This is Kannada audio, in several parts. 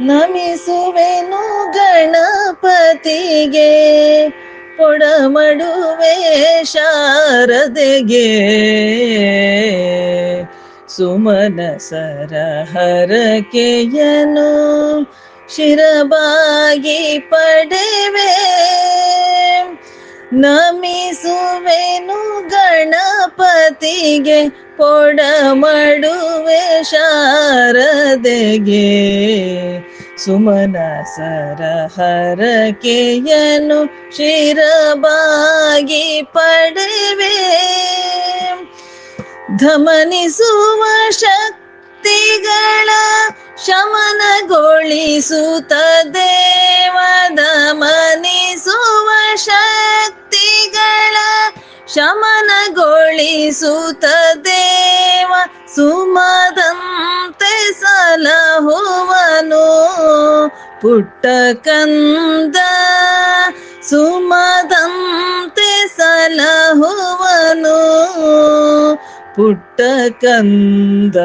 ನಮಿಸುವೆನು ಗಣಪತಿಗೆ ಪೊಡಮಡುವೆ ಶಾರದೆಗೆ. ಸುಮನ ಸರ ಹರಕೆಯನು ಶಿರಬಾಗಿ ಪಡೆವೆ. ನಮಿಸುವೆನು ಗಣಪತಿಗೆ ಪೊಡಮಡುವೆ ಶಾರದೆಗೆ. ಸುಮನ ಸರ ಹರಕೆಯನ್ನು ಶಿರಬಾಗಿ ಪಡೆವೆ. ಧಮನಿಸುವ ಶಕ್ತಿಗಳ ಶಮನಗೊಳಿಸುತ್ತ ಶಮನಗೊಳಿಸುತ್ತ ದೇವ ಸುಮದಂತೆ ಸಲಹುವನು ಪುಟ್ಟ ಕಂದ. ಸುಮದಂತೆ ಸಲಹುವನು ಪುಟ್ಟ ಕಂದ.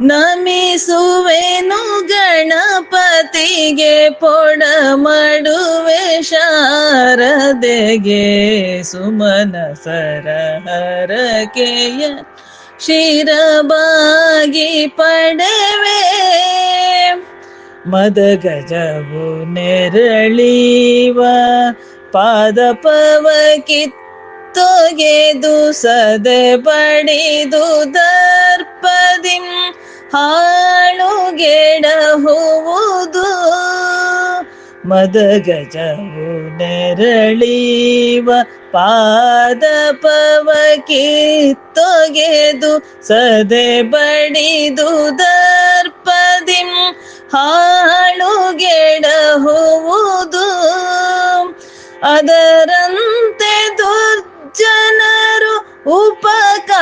ನಮಿಸುವೆನು ಗಣಪತಿಗೆ, ಪೊಡ ಮಾಡುವೆ ಶಾರದೆಗೆ, ಸುಮನ ಸರ ಹರಕೆಯ ಶಿರಬಾಗಿ ಪಡೆವೆ. ಮದ ಗಜವು ನೆರಳೀವ ಪಾದ ಪವ ಕಿತ್ತೊಗೆದು, ಸದೆ ಬಡಿದು ದರ್ಪದಿಂ ಹಾಳುಗೆಡಹುವುದು. ಮದ ಗಜವು ನೆರಳೀವ ಪಾದ ಪವ ಕಿತ್ತೊಗೆದು ಸದೆ ಬಡಿದು ದರ್ಪದಿಂ ಹಾಳುಗೆಡಹುವುದು. ಅದರಂತೆ ದುರ್ಜನರು ಉಪಕಾರಗೈದವರ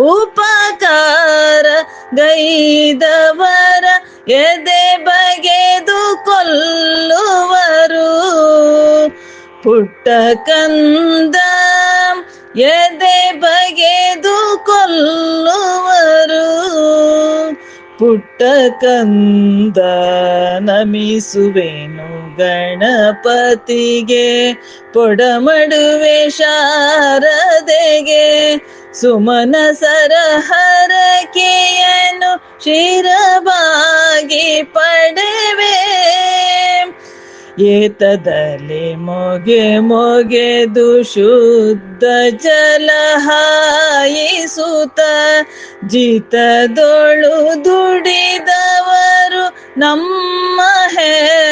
ಉಪಕಾರ ಗೈದವರ ಎದೆ ಬಗೆದು ಕೊಲ್ಲುವರು. ಪುಟ್ಟ ಕಂದ ಎದೆ ಬಗೆದು ಕೊಲ್ಲುವರು. ಪುಟ್ಟ ಕಂದ ನಮಿಸುವೆನು ಗಣಪತಿಗೆ, ಪೊಡಮಡುವೆ ಶಾರದೆಗೆ. ಸುಮನ ಸರ ಹರಕೆಯನ್ನು ಶಿರಬಾಗಿ ಪಡೆವೆ. ಏತದಲ್ಲಿ ಮೊಗೆ ಮೊಗೆದು ಶುದ್ಧ ಜಲ ಹಾಯಿಸುತ್ತ ಜಿತದೊಳು ದುಡಿದವರು ನಮ್ಮ ಹೆತ್ತವರು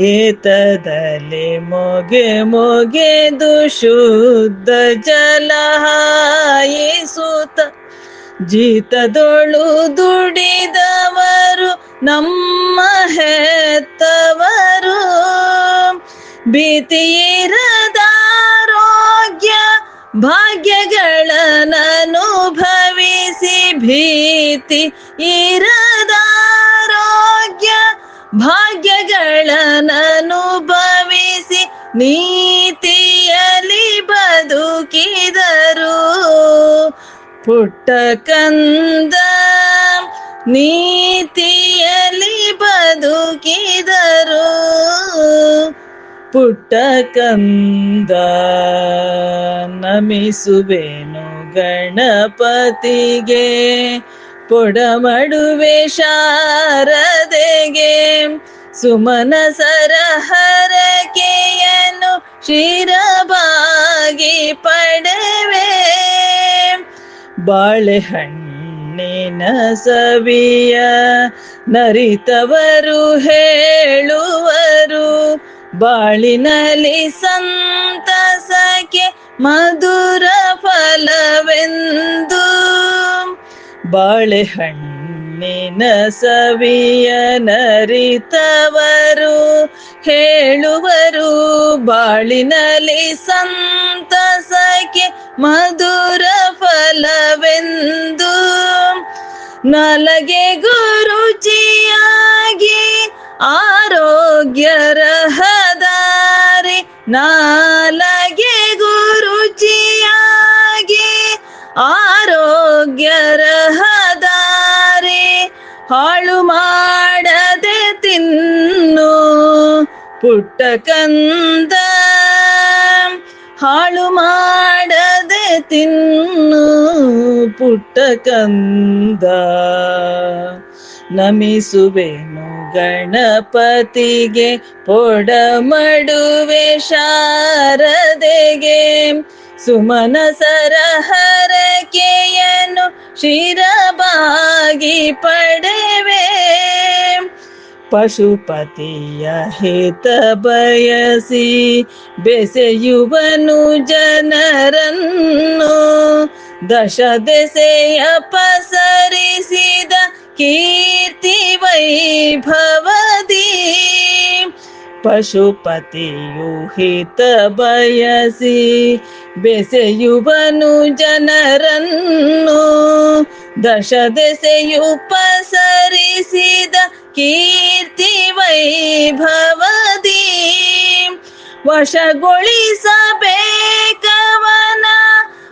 ಏತದಲ್ಲಿ ಮೊಗೆ ಮೊಗೆದು ಶುದ್ಧ ಜಲ ಹಾಯಿಸುತ್ತ ಜೀತದೊಳು ದುಡಿದವರು ನಮ್ಮ ಹೆತ್ತವರು. ಭೀತಿಯಿರದಾರೋಗ್ಯ ಭಾಗ್ಯಗಳನ್ನನುಭವಿಸಿ ಭೀತಿ ಇರದಾರೋಗ್ಯ ಭಾಗ್ಯಗಳನ್ನನುಭವಿಸಿ ನೀತಿಯಲ್ಲಿ ಬದುಕಿದರು. ಪುಟ್ಟ ಕಂದ ನೀತಿಯಲ್ಲಿ ಬದುಕಿದರು. ಪುಟ್ಟ ಕಂದ ನಮಿಸುವೆನು ಗಣಪತಿಗೆ. ಪೊಡಮಡುವೆ ಶಾರದೆಗೆ ಸುಮನ ಹರಕೆಯನ್ನು ಶಿರಬಾಗಿ ಪಡೆವೆ. ಬಾಳೆಹಣ್ಣಿನ ಸವಿಯ ನರಿತವರು ಹೇಳುವರು ಬಾಳಿನಲ್ಲಿ ಸಂತಸಕ್ಕೆ ಮಧುರ ಫಲವೆಂದು. ಬಾಳೆಹಣ್ಣಿನ ಸವಿಯ ನರಿತವರು ಹೇಳುವರು ಬಾಳಿನಲ್ಲಿ ಸಂತಸಕ್ಕೆ ಮಧುರ ಫಲವೆಂದು. ನಲಗೆ ಗುರುಚಿಯಾಗಿ ಆರೋಗ್ಯ ರಹದಾರಿ ಹಾಳು ಮಾಡದೆ ತಿನ್ನು. ಪುಟ್ಟ ಕಂದ ಹಾಳು ಮಾಡದೆ ತಿನ್ನು. ಪುಟ್ಟ ಕಂದ ನಮಿಸುವೆನು ಗಣಪತಿಗೆ ಪೊಡಮಡುವೆ ಶಾರದೆಗೆ. ಸುಮನ ಸರಹರಕೆಯನ್ನು ಶಿರಬಾಗಿ ಪಡೆವೆ. ಪಶುಪತಿಯ ಹಿತ ಬಯಸಿ ಬೆಸೆಯುವನು ಜನರನ್ನು. ದಶ ದೆಸೆಯ ಪಸರಿಸಿದ ಕೀರ್ತಿ ವೈಭವದಿ. ಪಶುಪತಿಯು ಹಿತ ಬಯಸಿ ಬೆಸೆಯುವನು ಜನರನ್ನು. ದಶ ದೆಸೆಯು ಪಸರಿಸಿದ ಕೀರ್ತಿ ವೈಭವದಿ. ವಶಗೊಳಿಸಬೇಕವನ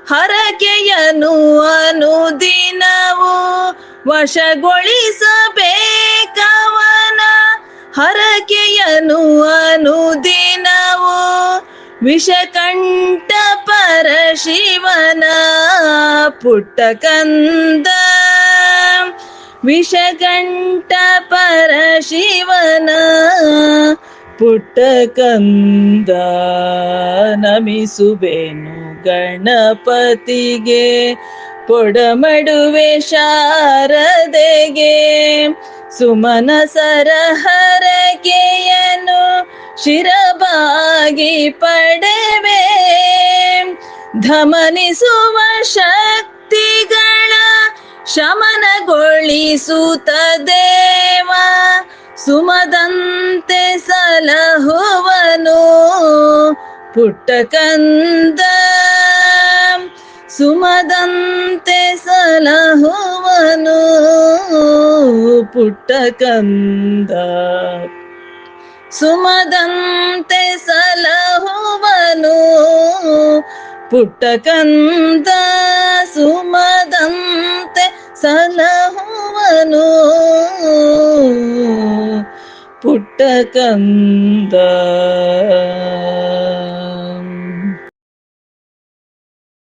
ಹರಕೆಯನು ಅನುದಿನವು. ವಶಗೊಳಿಸಬೇಕವನ ಹರಕೆಯನು ಅನುದಿನವು. ವಿಷಕಂಠ ಪರಶಿವನ ಪುಟ್ಟ ಕಂದ. ವಿಷಕಂಠ ಪುಟ್ಟ ಕಂದ. ನಮಿಸುವೆನು ಗಣಪತಿಗೆ ಪೊಡಮಡುವೆ ಶಾರದೆಗೆ. ಸುಮನ ಸರಹರಕೆಯನ್ನು ಶಿರಬಾಗಿ ಪಡೆವೆ. ಧಮನಿಸುವ ಶಕ್ತಿಗಳ ಶಮನಗೊಳಿಸುತ್ತ ದೇವ ಸುಮದಂತೆ ಸಲಹುವನು ಪುಟ್ಟ ಕಂದ ಸುಮದಂತೆ ಸಲಹುವನು ಪುಟ್ಟ ಕಂದ. ಸುಮದಂತೆ ಸಲಹುವನು ಪುಟ್ಟ ಕಂದ. ಸುಮದಂತೆ ಸಲಹುವನು ಪುಟ್ಟ ಕಂದ.